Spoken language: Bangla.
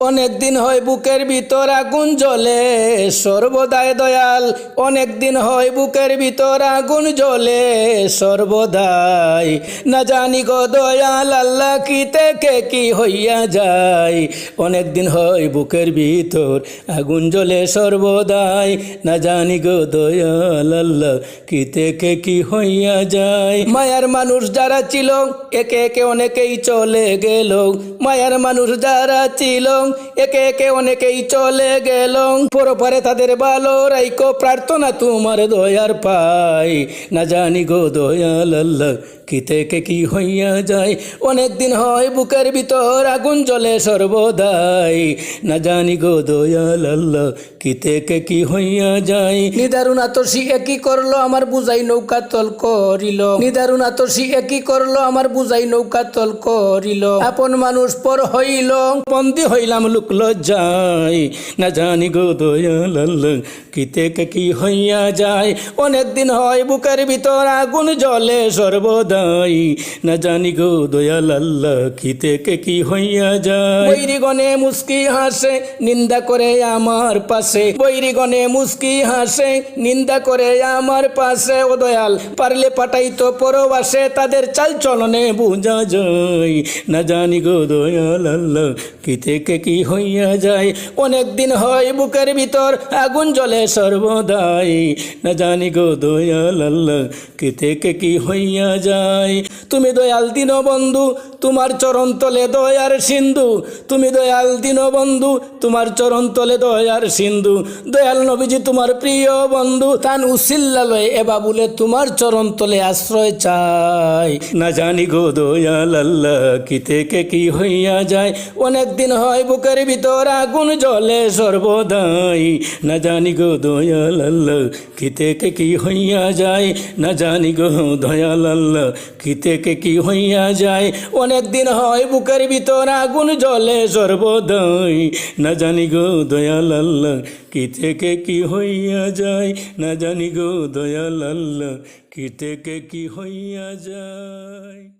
অনেক দিন হয় বুকের ভিতর আগুন জ্বলে, সর্বদাই দয়াল। অনেক দিন হয় বুকের ভিতর আগুন জ্বলে, সর্বদাই। না জানি গো দয়াল, আল্লাহ কি থেকে কি হইয়া যায়। অনেক দিন হয় বুকের ভিতর আগুন জ্বলে, সর্বদাই। না জানি গো দয়াল, আল্লাহ কি থেকে কি হইয়া যায়। মায়ার মানুষ যারা ছিল, একে একে অনেকেই চলে গেল। মায়ার মানুষ যারা ছিল একে একে অনেকেই চলে গেল পরপরে তাদের ভালো রাইকো প্রার্থনা তোমার দয়ার পাই। না জানি গো দয়াল কি থেকে কি হইয়া যায়? অনেক দিন হয় বুকের ভিতর আগুন জ্বলে সর্বদাই। না জানি গো দয়াল কি থেকে কি হইয়া যায়? নিদারুণ আতসি একই করল, আমার বুঝাই নৌকা তল করিল। নিদারুণ আতসি একই করল, আমার বুঝাই নৌকা তল করিল। আপন মানুষ পর হইল, বন্দি হইলাম লোক লজ্জাই না জানি গো দয়াল কি হইয়া যায় অনেক দিন হয় বুকের ভিতর আগুন জ্বলে সর্বদাই না জানি গো দয়াল আল্লাহ কি হইয়া যায় বৈরি গনে মুস্কি হাসে, নিন্দা করে আমার পাশে। বৈরি গনে মুস্কি হাসে, নিন্দা করে আমার পাশে। ও দয়াল, পারলে পাঠাই তো পরবাসে, তাদের চাল চলনে বোঝা যায়। না জানি গো দয়াল কি কি হইয়া যায়? অনেক দিন হয় বুকের ভিতর, আগুন জলে সর্বদাই। না জানি গো দয়াল আল্লাহ, কে থেকে কি হইয়া যায়? তুমি দয়াল দিন বন্ধু তোমার চরণ তলে দয়ার সিন্ধু। তুমি দয়াল দিন বন্ধু তোমার চরণ তলে দয়ার সিন্ধু। দয়াল নবীজি, তোমার প্রিয় বন্ধু, তান উসিল্লালয় এবা বলে তোমার চরণ তলে আশ্রয় চাই না জানি গো দয়াল আল্লাহ, কি থেকে কি হইয়া যায়। অনেক দিন হয় বুকের ভিতর আগুন জ্বলে সর্বদাই। না জানি গো দয়াল আল্লাহ, কি থেকে কি হইয়া যায়। না জানি গো দয়াল আল্লাহ, কি থেকে কি হইয়া যায়। অনেক দিন হয় বুকের ভিতর আগুন জলে সর্বদাই। না জানি গো দয়াল আল্লাহ কি থেকে কি হইয়া যায়? না জানি গো দয়াল আল্লাহ কি থেকে কি হইয়া যায়?